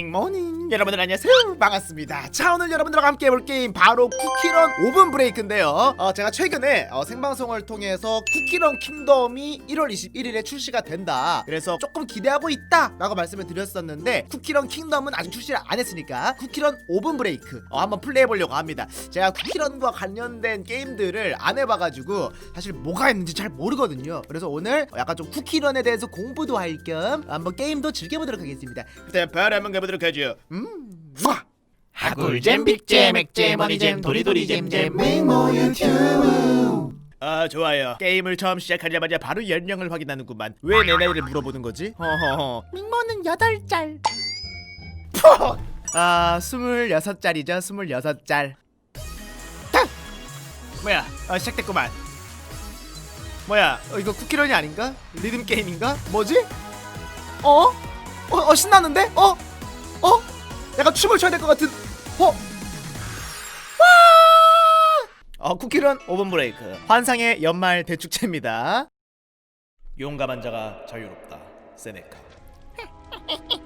밍모닝 여러분들 안녕하세요. 반갑습니다. 자 오늘 여러분들과 함께 해볼 게임 바로 쿠키런 오븐 브레이크인데요. 어, 제가 최근에 어, 생방송을 통해서 쿠키런 킹덤이 1월 21일에 출시가 된다. 그래서 조금 기대하고 있다 라고 말씀을 드렸었는데 쿠키런 킹덤은 아직 출시를 안 했으니까 쿠키런 오븐 브레이크 어, 한번 플레이해 보려고 합니다. 제가 쿠키런과 관련된 게임들을 안 해봐가지고 사실 뭐가 있는지 잘 모르거든요. 그래서 오늘 약간 좀 쿠키런에 대해서 공부도 할 겸 한번 게임도 즐겨보도록 하겠습니다. 일단 바로 한번 가보도록 하죠 음 우와. 하굴잼 빅잼 액잼 어니잼 도리도리잼잼 맹모 유튜브 아 좋아요 게임을 처음 시작하자마자 바로 연령을 확인하는구만 왜 내 나이를 물어보는 거지? 허허허 밍모는 여덟 짤아 스물여섯 짤이죠 스물여섯 짤 뭐야 아 시작됐구만 뭐야 어, 이거 쿠키런이 아닌가? 리듬 게임인가? 뭐지? 어? 어, 어 신나는데? 어? 어? 약간 춤을 춰야 될 것 같은 어? 와! 어 쿠키런 오븐 브레이크 환상의 연말 대축제입니다 용감한 자가 자유롭다 세네카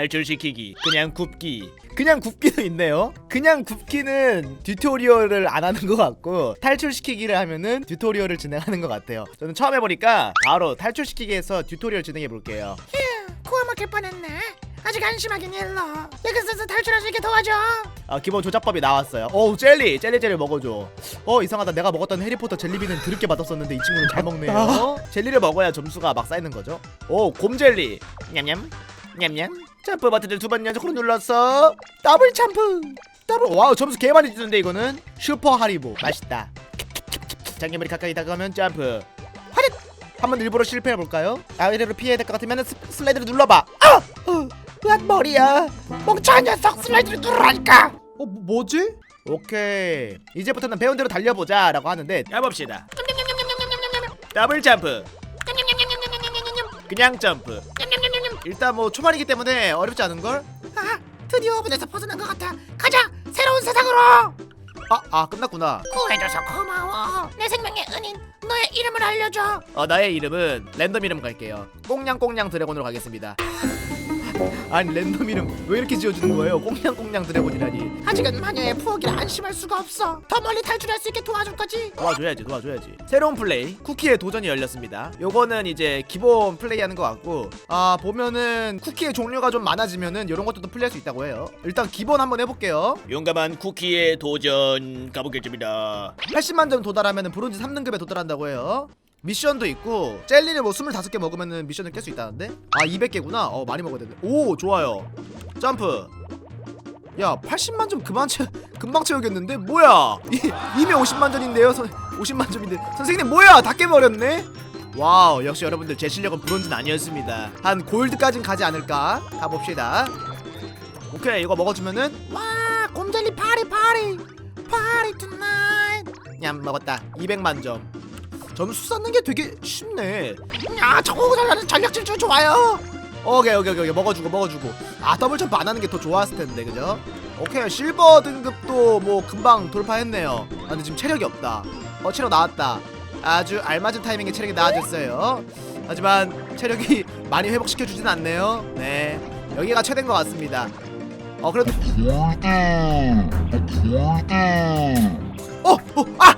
탈출시키기 그냥 굽기. 그냥 굽기도 있네요. 그냥 굽기는 튜토리얼을 안 하는 것 같고 탈출시키기를 하면은 튜토리얼을 진행하는 것 같아요. 저는 처음 해보니까 바로 탈출시키기에서 튜토리얼 진행해 볼게요. 휴 구워 먹힐 뻔했네. 아직 안심하긴 일러. 내가 써서 탈출할 수 있게 도와줘. 아 기본 조작법이 나왔어요. 오 젤리! 젤리 젤리 먹어줘. 어 이상하다. 내가 먹었던 해리포터 젤리비는 드럽게 맛없었는데 이 친구는 잘 먹네요. 젤리를 먹어야 점수가 막 쌓이는 거죠? 오 곰젤리! 냠냠? 냠냠 점프 버튼을 두번 연속으로 눌렀어 더블 점프 더블 와우 점수 개 많이 주는데 이거는? 슈퍼 하리보. 맛있다. 장애물이 가까이 다가가면 점프. 화릿 한번 일부러 실패해 볼까요? 아이래로 피해야 될 것 같으면 스, 슬라이드를 눌러봐. 아! 어, 으악 머리야. 멍청한 녀석 슬라이드를 누르라니까. 어 뭐, 뭐지? 오케이. 이제부터는 배운 대로 달려보자 라고 하는데. 해봅시다. 더블 점프 그냥 점프 일단 뭐 초반이기 때문에 어렵지 않은걸? 아 드디어 5분에서 벗어난 것 같아. 가자 새로운 세상으로! 아, 아 끝났구나. 구해줘서 고마워. 내 생명의 은인 너의 이름을 알려줘. 어 나의 이름은 랜덤 이름 갈게요. 꽁냥꽁냥 드래곤으로 가겠습니다 아니 랜덤 이름 왜 이렇게 지어주는 거예요? 꽁냥꽁냥 드래곤이라니. 아직은 마녀의 부엌이라 안심할 수가 없어. 더 멀리 탈출할 수 있게 도와줄 거지? 도와줘야지 도와줘야지. 새로운 플레이. 쿠키의 도전이 열렸습니다. 요거는 이제 기본 플레이하는 것 같고. 아 보면은 쿠키의 종류가 좀 많아지면은 이런 것도 또 플레이할 수 있다고 해요. 일단 기본 한번 해볼게요. 용감한 쿠키의 도전 가보겠습니다. 80만 점 도달하면은 브론즈 3등급에 도달한다고 해요 미션도 있고 젤리를 뭐 25개 먹으면은 미션을 깰 수 있다는데? 아 200개구나. 어 많이 먹어야 되는데. 오 좋아요. 점프. 야 80만 점 그만 채 금방 채우겠는데? 뭐야? 이, 이미 50만 점인데요? 선, 50만 점인데. 선생님 뭐야? 다 깨버렸네? 와우 역시 여러분들 제 실력은 브론즈는 아니었습니다. 한 골드까진 가지 않을까? 가봅시다. 오케이 이거 먹어주면은 와 곰젤리 파리 파리. 파리 투나잇 냠 먹었다. 200만 점 점수 쌓는 게 되게 쉽네 야 저거 잘하는 전력 질주 좋아요 오케이 오케이 오케이 먹어주고 먹어주고 아 더블 점프 안 하는 게 더 좋았을 텐데 그죠? 오케이 실버 등급도 뭐 금방 돌파했네요 아 근데 지금 체력이 없다 어 체력 나왔다 아주 알맞은 타이밍에 체력이 나아졌어요 하지만 체력이 많이 회복시켜 주진 않네요 네 여기가 최대인 것 같습니다 어 그래도 어! 어! 아! 아! 아!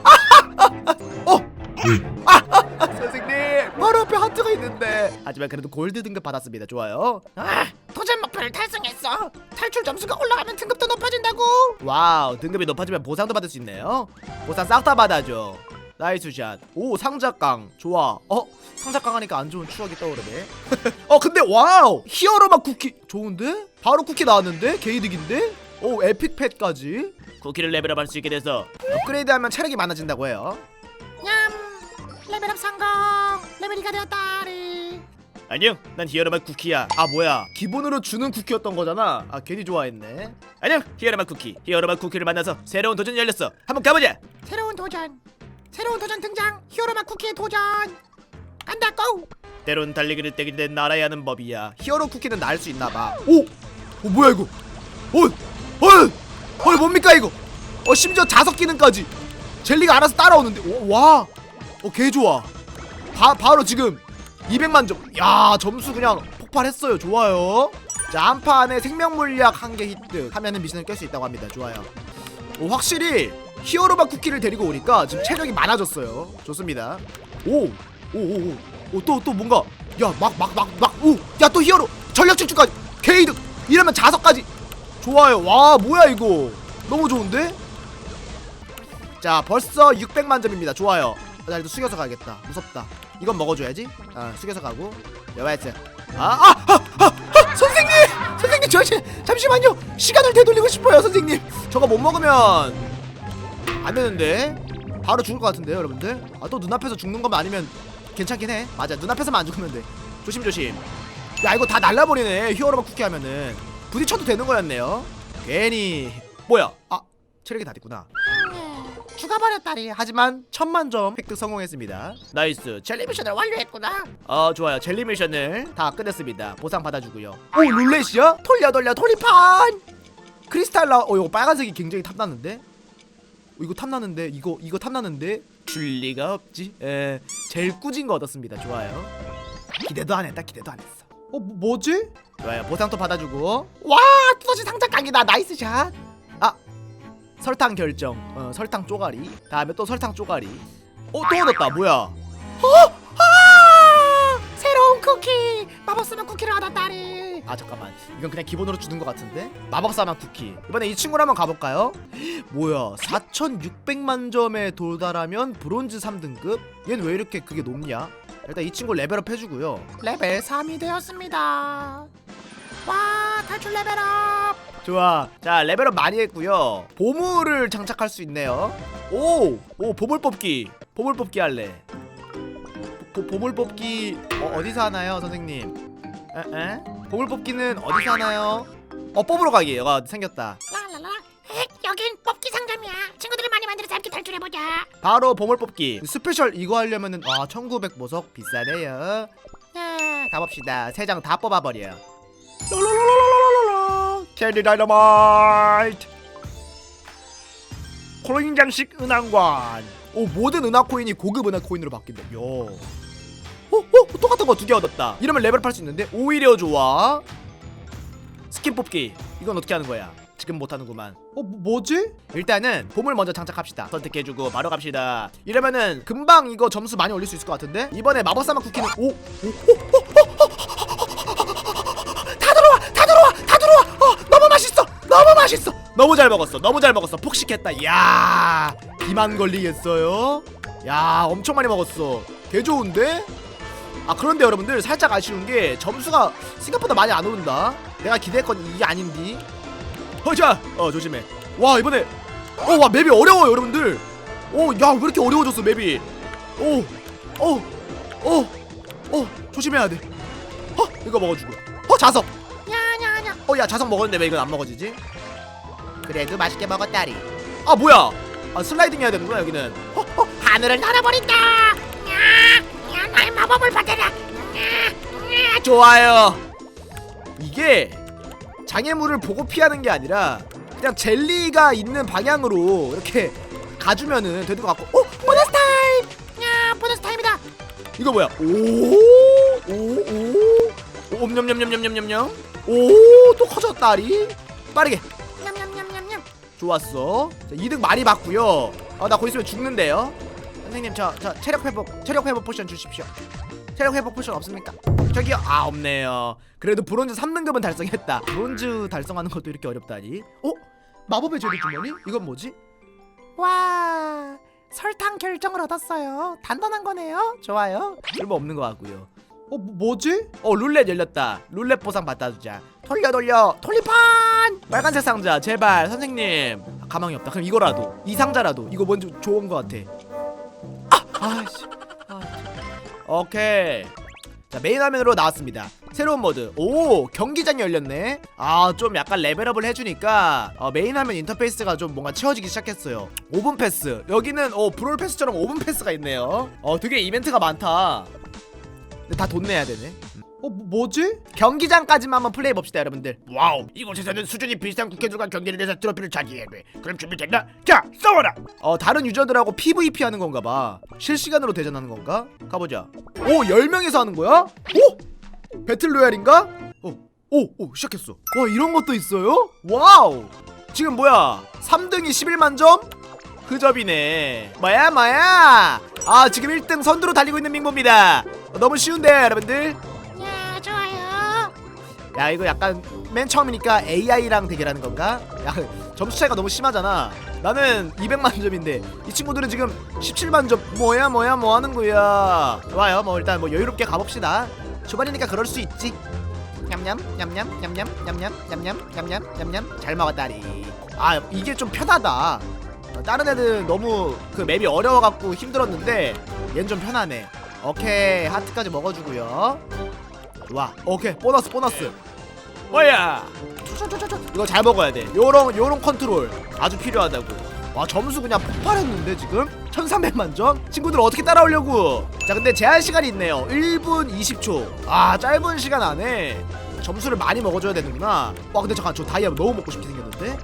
아! 어! 아! 선생님 바로 앞에 하트가 있는데 하지만 그래도 골드 등급 받았습니다 좋아요 아 도전 목표를 달성했어 탈출 점수가 올라가면 등급도 높아진다고 와우 등급이 높아지면 보상도 받을 수 있네요 보상 싹 다 받아줘 나이스 샷오 상자깡 좋아 어? 상자깡 하니까 안 좋은 추억이 떠오르네 어 근데 와우 히어로맛 쿠키 좋은데? 바로 쿠키 나왔는데? 게이득인데? 오 에픽팻까지 쿠키를 레벨업할 수 있게 돼서 업그레이드하면 체력이 많아진다고 해요 냠 레벨업 성공! 레벨이가 되었다리 안녕 난 히어로맛 쿠키야. 아 뭐야? 기본으로 주는 쿠키였던 거잖아. 아 괜히 좋아했네. 안녕 히어로맛 쿠키. 히어로맛 쿠키를 만나서 새로운 도전이 열렸어. 한번 가보자! 새로운 도전. 새로운 도전 등장. 히어로마 쿠키의 도전. 간다 고! 때론 달리기를 떼기 때 날아야 하는 법이야. 히어로 쿠키는 날 수 있나봐. 오! 오 뭐야 이거? 어! 어! 어 뭡니까 이거? 어 심지어 자석 기능까지. 젤리가 알아서 따라오는데. 오, 와, 어 개 좋아. 바, 바로 지금 200만 점. 야 점수 그냥 폭발했어요. 좋아요. 자 한 판에 생명 물약 한 개 히트 하면은 미션을 깰 수 있다고 합니다. 좋아요. 오 확실히 히어로바 쿠키를 데리고 오니까 지금 체력이 많아졌어요. 좋습니다. 오, 오, 오, 오, 또또 뭔가 야 막 막 막 막 오, 야 또 히어로 전력 질주까지 게이득 이러면 자석까지 좋아요. 와 뭐야 이거 너무 좋은데? 자 벌써 600만 점입니다. 좋아요. 나 일단 숙여서 가야겠다. 무섭다. 이건 먹어줘야지. 아 숙여서 가고. 여바이트. 아아아 아, 아, 아, 선생님! 선생님 저 시- 잠시만요. 시간을 되돌리고 싶어요 선생님. 저거 못 먹으면 안 되는데? 바로 죽을 것 같은데요 여러분들? 아 또 눈앞에서 죽는 것만 아니면 괜찮긴 해. 맞아 눈앞에서만 안 죽으면 돼. 조심 조심. 야 이거 다 날라버리네 히어로만 쿠키 하면은. 부딪혀도 되는 거였네요. 괜히. 뭐야? 아 체력이 다 됐구나 죽어버렸다리 하지만 천만 점 획득 성공했습니다. 나이스. 젤리 미션을 완료했구나. 어 좋아요. 젤리 미션을 다 끝냈습니다. 보상 받아주고요. 오 룰렛이야? 돌려 돌려 돌리판! 크리스탈 나.. 어 이거 빨간색이 굉장히 탐나는데? 어, 이거 탐나는데? 이거 이거 탐나는데? 줄 리가 없지. 에 제일 꾸진 거 얻었습니다. 좋아요. 기대도 안 했다 기대도 안 했어. 어 뭐, 뭐지? 좋아요. 보상도 받아주고. 와 뚜더지 상자 각이다. 나이스 샷아 설탕 결정 어 설탕 쪼가리. 다음에 또 설탕 쪼가리. 어또 얻었다. 뭐야? 아! 새로운 쿠키! 마법 쓰면 쿠키를 얻었다리 아 잠깐만. 이건 그냥 기본으로 주는 것 같은데? 마법사만 쿠키. 이번에 이 친구를 한번 가볼까요? 뭐야. 4600만 점에 도달하면 브론즈 3등급? 얘는 왜 이렇게 그게 높냐? 일단 이 친구 레벨업 해주고요. 레벨 3이 되었습니다. 와 탈출 레벨업 좋아. 자 레벨업 많이 했고요. 보물을 장착할 수 있네요. 오! 오 보물 뽑기. 보물 뽑기 할래. 보, 보물 뽑기 어, 어디서 하나요 선생님? 에? 에? 보물 뽑기는 어디서 하나요? 어 뽑으러 가기가 생겼다. 랄랄라. 헥, 여긴 뽑기 상점이야. 친구들을 많이 만들어서 함께 탈출해보자. 바로 보물 뽑기. 스페셜 이거 하려면은 아 1900 보석 비싸네요. 야 가봅시다. 세 장 다 뽑아버려 롤롤롤롤 캔디 다이너마이트 코인 장식 은항관 오 모든 은하 코인이 고급 은하 코인으로 바뀐다 야 어? 어? 똑같은 거 두 개 얻었다 이러면 레벨업 할수 있는데 오히려 좋아 스킨 뽑기 이건 어떻게 하는 거야 지금 못하는구만 어 뭐 지? 일단은 보물 먼저 장착합시다 선택해주고 바로 갑시다 이러면은 금방 이거 점수 많이 올릴 수 있을 것 같은데 이번에 마법사막 쿠키는 오? 오? 다 들어와 다 들어와 다 들어와 어 너무 맛있어 너무 맛있어. 너무 잘 먹었어. 너무 잘 먹었어. 폭식했다. 야 비만 걸리겠어요? 야 엄청 많이 먹었어. 개 좋은데? 아 그런데 여러분들 살짝 아쉬운 게 점수가 생각보다 많이 안 오른다. 내가 기대했건 이게 아닌디. 허자 어 조심해. 와 이번에 어 와 맵이 어려워요 여러분들. 오야 왜 이렇게 어려워졌어 맵이? 오오오오 조심해야 돼. 어, 이거 먹어주고. 어, 자석. 야야야. 어, 야, 자석 먹었는데 왜 이건 안 먹어지지? 그래도 맛있게 먹었다리. 아, 뭐야? 아, 슬라이딩 해야 되는구나, 여기는. 어, 어, 하늘을 날아버린다 야, 야 나의 마법을 받아라 야, 야. 좋아요. 이게 장애물을 보고 피하는 게 아니라 그냥 젤리가 있는 방향으로 이렇게 가주면은 되는 것 같고. 어, 보너스 타임 야 보너스 타임이다 이거 뭐야? 오, 오, 오, 옴냠냠냠냠냠냠. 오, 또 커졌다리. 빠르게. 좋았어. 자, 2등 많이 받고요. 아, 나 거기 있으면 죽는데요. 선생님, 저, 저 체력 회복, 체력 회복 포션 주십시오. 체력 회복 포션 없습니까? 저기요. 아, 없네요. 그래도 브론즈 3등급은 달성했다. 브론즈 달성하는 것도 이렇게 어렵다니. 어? 마법의 제리 주머니? 이건 뭐지? 와 설탕 결정을 얻었어요 단단한 거네요 좋아요 쓸모 없는 것 같고요. 어, 뭐, 뭐지? 어, 룰렛 열렸다. 룰렛 보상 받아주자. 돌려 돌려. 돌리판. 빨간색 상자, 제발 선생님. 아, 가망이 없다. 그럼 이거라도 이 상자라도 이거 뭔지 좋은 것 같아. 아, 아씨. 아. 오케이. 자 메인 화면으로 나왔습니다. 새로운 모드. 오 경기장이 열렸네. 아 좀 약간 레벨업을 해주니까 어, 메인 화면 인터페이스가 좀 뭔가 채워지기 시작했어요. 5분 패스. 여기는 어 브롤 패스처럼 5분 패스가 있네요. 어 되게 이벤트가 많다. 다 돈 내야 되네. 음. 어 뭐, 뭐지? 경기장까지만 한번 플레이 봅시다 여러분들 와우 이곳에서는 수준이 비슷한 국회들과 경기를 해서 트로피를 차지해야 돼 그럼 준비됐나? 자 싸워라 어 다른 유저들하고 PVP 하는 건가 봐 실시간으로 대전하는 건가? 가보자 오 10명이서 하는 거야? 오! 배틀로얄인가? 오, 오, 오 시작했어 와 이런 것도 있어요? 와우 지금 뭐야 3등이 11만 점? 흐접이네. 뭐야 뭐야? 아 지금 1등 선두로 달리고 있는 밍보입니다. 어, 너무 쉬운데요 여러분들? 야 좋아요. 야 이거 약간 맨 처음이니까 AI랑 대결하는 건가? 야 점수 차이가 너무 심하잖아. 나는 200만 점인데 이 친구들은 지금 17만 점. 뭐야 뭐야 뭐 하는 거야? 좋아요. 뭐 일단 뭐 여유롭게 가봅시다. 초반이니까 그럴 수 있지. 냠냠 냠냠 냠냠 냠냠 냠냠 냠냠 냠냠. 잘 먹었다리. 아 이게 좀 편하다. 어, 다른 애들 너무 그 맵이 어려워갖고 힘들었는데 얘는 좀 편하네. 오케이 하트까지 먹어주고요. 좋아 오케이 보너스 보너스. 뭐야? 이거 잘 먹어야 돼. 요런 요런 컨트롤 아주 필요하다고. 와 점수 그냥 폭발했는데 지금? 1300만 점? 친구들 어떻게 따라오려고? 자 근데 제한 시간이 있네요. 1분 20초. 아 짧은 시간 안에 점수를 많이 먹어줘야 되는구나. 와 근데 잠깐 저 다이아 너무 먹고 싶게 생겼는데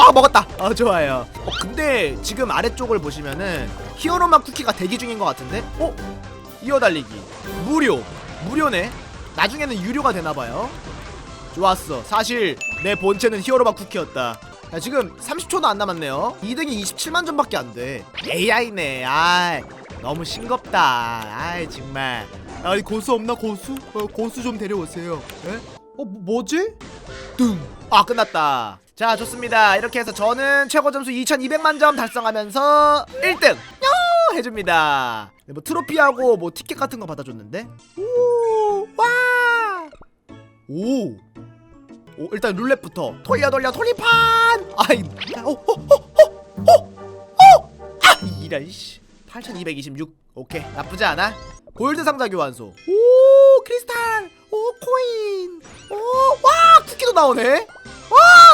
아 먹었다. 아 좋아요. 어 근데 지금 아래쪽을 보시면은 히어로마 쿠키가 대기 중인 것 같은데? 어? 이어달리기. 무료. 무료네. 나중에는 유료가 되나봐요. 좋았어. 사실 내 본체는 히어로마 쿠키였다. 야, 지금 30초도 안 남았네요. 2등이 27만 점밖에 안돼. AI네. 아 너무 싱겁다. 아이 정말. 아니 고수 없나 고수? 어, 고수 좀 데려오세요. 에? 어 뭐, 뭐지? 뚱아 끝났다 자 좋습니다. 이렇게 해서 저는 최고 점수 2200만 점 달성하면서 1등 요! 해줍니다. 네, 뭐 트로피하고 뭐 티켓 같은 거 받아줬는데? 오와! 오. 오 일단 룰렛부터. 돌려 돌려 돌리판! 아이 오오오오오아 이런 씨. 8226 오케이. 나쁘지 않아? 골드 상자 교환소. 오 크리스탈. 오 코인. 오와 쿠키도 나오네. 와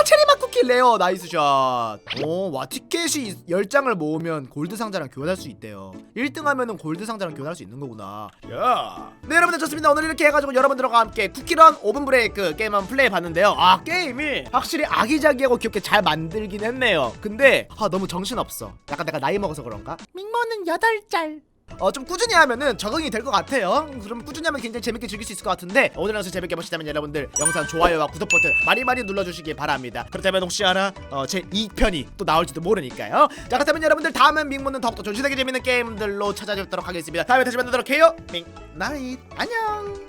체리맛 쿠키 레어 나이스 샷 오 와 티켓이 10장을 모으면 골드 상자랑 교환할 수 있대요. 1등 하면은 골드 상자랑 교환할 수 있는 거구나. 야. 네 여러분들 좋습니다. 오늘 이렇게 해 가지고 여러분들과 함께 쿠키런 오븐 브레이크 게임 한번 플레이 봤는데요. 아 게임이 확실히 아기자기하고 귀엽게 잘 만들긴 했네요. 근데 아 너무 정신없어. 약간 내가 나이 먹어서 그런가? 민모는 여덟 짤 어 좀 꾸준히 하면은 적응이 될 것 같아요. 그럼 꾸준히 하면 굉장히 재밌게 즐길 수 있을 것 같은데 오늘 영상 재밌게 보시다면 여러분들 영상 좋아요와 구독 버튼 많이 많이 눌러주시기 바랍니다. 그렇다면 혹시 하나 어, 제 2편이 또 나올지도 모르니까요. 자 그렇다면 여러분들 다음은 밍모는 더욱더 존실하게 재밌는 게임들로 찾아뵙도록 하겠습니다. 다음에 다시 만나도록 해요. 밍나잇. 안녕